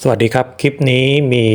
สวัสดีครับ คลิปนี้มี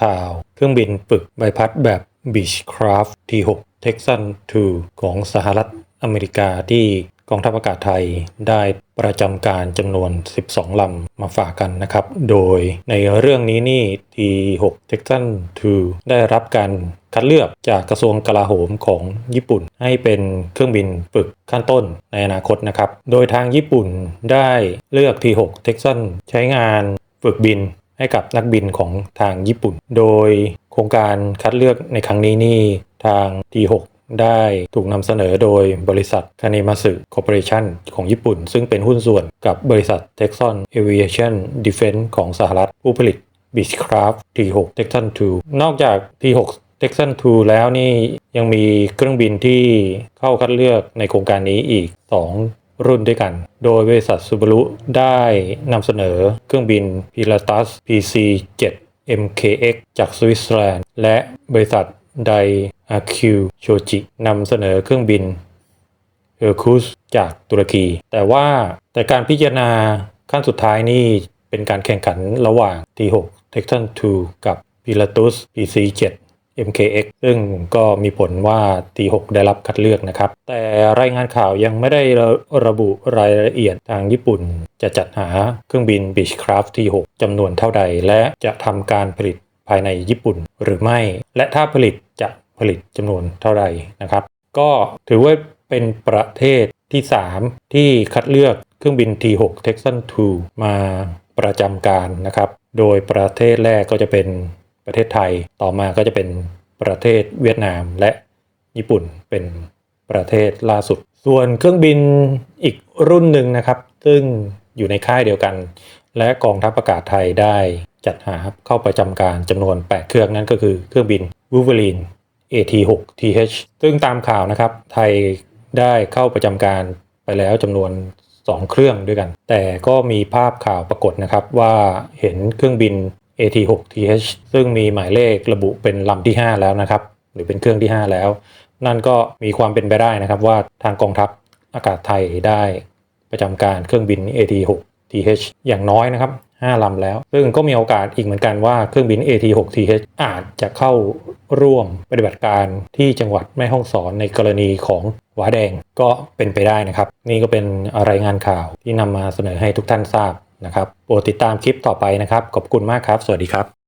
ข่าวเครื่องบินปึกใบพัดแบบ Beechcraft T6 Texan 2 ของสหรัฐอเมริกาที่กองทัพอากาศไทยได้ประจำการจำนวน 12 ลำมาฝากกันนะครับ โดยในเรื่องนี้นี่ T6 Texan 2 ได้รับการคัดเลือกจากกระทรวงกลาโหมของญี่ปุ่น ให้เป็นเครื่องบินปึกขั้นต้นในอนาคตนะครับ โดยทางญี่ปุ่นได้เลือก T6 Texan ใช้งาน ฝึกบินให้กับนักบินของทางญี่ปุ่น โดยโครงการคัดเลือกในครั้งนี้นี่ทาง T6 ได้ถูกนำเสนอโดยบริษัทคานิมาสึคอร์ปอเรชันของญี่ปุ่น ซึ่งเป็นหุ้นส่วนกับบริษัท Texon Aviation Defense ของสหรัฐผู้ผลิต Beechcraft T6 Texan 2 นอกจาก T6 Texan 2 แล้วนี่ยังมีเครื่องบินที่เข้าคัดเลือกในโครงการนี้อีก 2 รุ่นด้วยกัน โดยบริษัท Subaru ได้นำเสนอเครื่องบิน Pilatus PC-7 MKX จากสวิตเซอร์แลนด์ และบริษัทไดอาคิวโชจินำเสนอเครื่องบินเออร์คุสจากตุรกี แต่ว่าแต่การพิจารณาขั้นสุดท้ายนี่เป็นการแข่งขันระหว่าง T6 Texan 2 กับ Pilatus PC-7 MKX ซึ่งก็มีผลว่า T6 ได้รับคัดเลือกนะครับ แต่รายงานข่าวยังไม่ได้ระระบุรายละเอียดทางญี่ปุ่น จะจัดหาเครื่องบิน Beechcraft T6 จำนวนเท่าใด และจะทำการผลิตภายในญี่ปุ่นหรือไม่ และถ้าผลิตจะผลิตจำนวนเท่าใดนะครับ ก็ถือว่าเป็นประเทศที่ 3 ที่คัดเลือกเครื่องบิน T6 Texan 2 มาประจำการนะครับ โดยประเทศแรกก็จะเป็น ประเทศไทย ต่อมาก็จะเป็นประเทศเวียดนามและญี่ปุ่นเป็นประเทศล่าสุด ส่วนเครื่องบินอีกรุ่นหนึ่งนะครับ ซึ่งอยู่ในค่ายเดียวกัน และกองทัพอากาศไทยได้จัดหาเข้าประจำการจำนวน 8 เครื่องนั่นก็คือเครื่องบิน Wolverine AT6TH ซึ่งตามข่าวนะครับ ไทยได้เข้าประจำการไปแล้วจำนวน 2 เครื่องด้วยกัน แต่ก็มีภาพข่าวปรากฏนะครับว่าเห็นเครื่องบิน AT6TH ซึ่งมีหมายเลขระบุเป็นลำที่ 5 แล้วนะครับ หรือเป็นเครื่องที่ 5 แล้ว นั่นก็มีความเป็นไปได้นะครับว่าทางกองทัพอากาศไทยได้ประจำการเครื่องบิน AT6TH อย่างน้อยนะครับ 5 ลำแล้ว ซึ่งก็มีโอกาสอีกเหมือนกันว่าเครื่องบิน AT6TH อาจจะเข้าร่วมปฏิบัติการที่จังหวัดแม่ฮ่องสอนในกรณีของหวาแดงก็เป็นไปได้นะครับ นี่ก็เป็นรายงานข่าวที่นำมาเสนอให้ทุกท่านทราบ นะครับโปรดติดตามคลิปต่อไปนะครับ ขอบคุณมากครับ สวัสดีครับ